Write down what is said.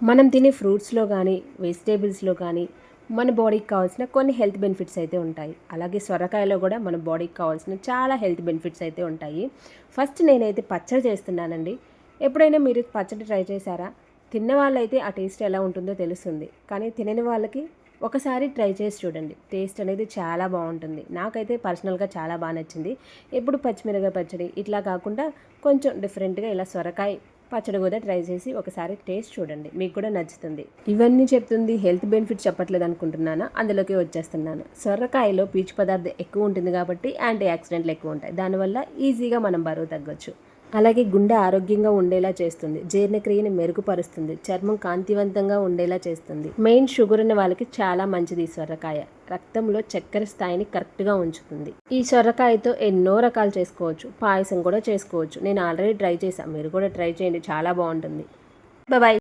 మనం తినే ఫ్రూట్స్లో కానీ వెజిటేబుల్స్లో కానీ మన బాడీకి కావాల్సిన కొన్ని హెల్త్ బెనిఫిట్స్ అయితే ఉంటాయి. అలాగే సొరకాయలో కూడా మన బాడీకి కావాల్సిన చాలా హెల్త్ బెనిఫిట్స్ అయితే ఉంటాయి. ఫస్ట్ నేనైతే పచ్చడి చేస్తున్నానండి. ఎప్పుడైనా మీరు పచ్చడి ట్రై చేశారా? తిన్న వాళ్ళైతే ఆ టేస్ట్ ఎలా ఉంటుందో తెలుస్తుంది. కానీ తినని వాళ్ళకి ఒకసారి ట్రై చేసి చూడండి. టేస్ట్ అనేది చాలా బాగుంటుంది. నాకైతే పర్సనల్గా చాలా బాగా నచ్చింది. ఎప్పుడు పచ్చిమిరకాయ పచ్చడి ఇట్లా కాకుండా కొంచెం డిఫరెంట్గా ఇలా సొరకాయ పచ్చడి కూడా ట్రై చేసి ఒకసారి టేస్ట్ చూడండి. మీకు కూడా నచ్చుతుంది. ఇవన్నీ చెప్తుంది హెల్త్ బెనిఫిట్ చెప్పట్లేదు అనుకుంటున్నాను? అందులోకి వచ్చేస్తున్నాను. సొరకాయలో పీచు పదార్థం ఎక్కువ ఉంటుంది కాబట్టి యాంటీ ఆక్సిడెంట్లు ఎక్కువ ఉంటాయి. దానివల్ల ఈజీగా మనం బరువు తగ్గొచ్చు. అలాగే గుండె ఆరోగ్యంగా ఉండేలా చేస్తుంది. జీర్ణక్రియని మెరుగుపరుస్తుంది. చర్మం కాంతివంతంగా ఉండేలా చేస్తుంది. మెయిన్ షుగర్ ఉన్న వాళ్ళకి చాలా మంచిది ఈ సొరకాయ. రక్తంలో చక్కెర స్థాయిని కరెక్ట్గా ఉంచుతుంది. ఈ సొరకాయతో ఎన్నో రకాలు చేసుకోవచ్చు. పాయసం కూడా చేసుకోవచ్చు. నేను ఆల్రెడీ ట్రై చేశాను మీరు కూడా ట్రై చేయండి. చాలా బాగుంటుంది. బాయ్.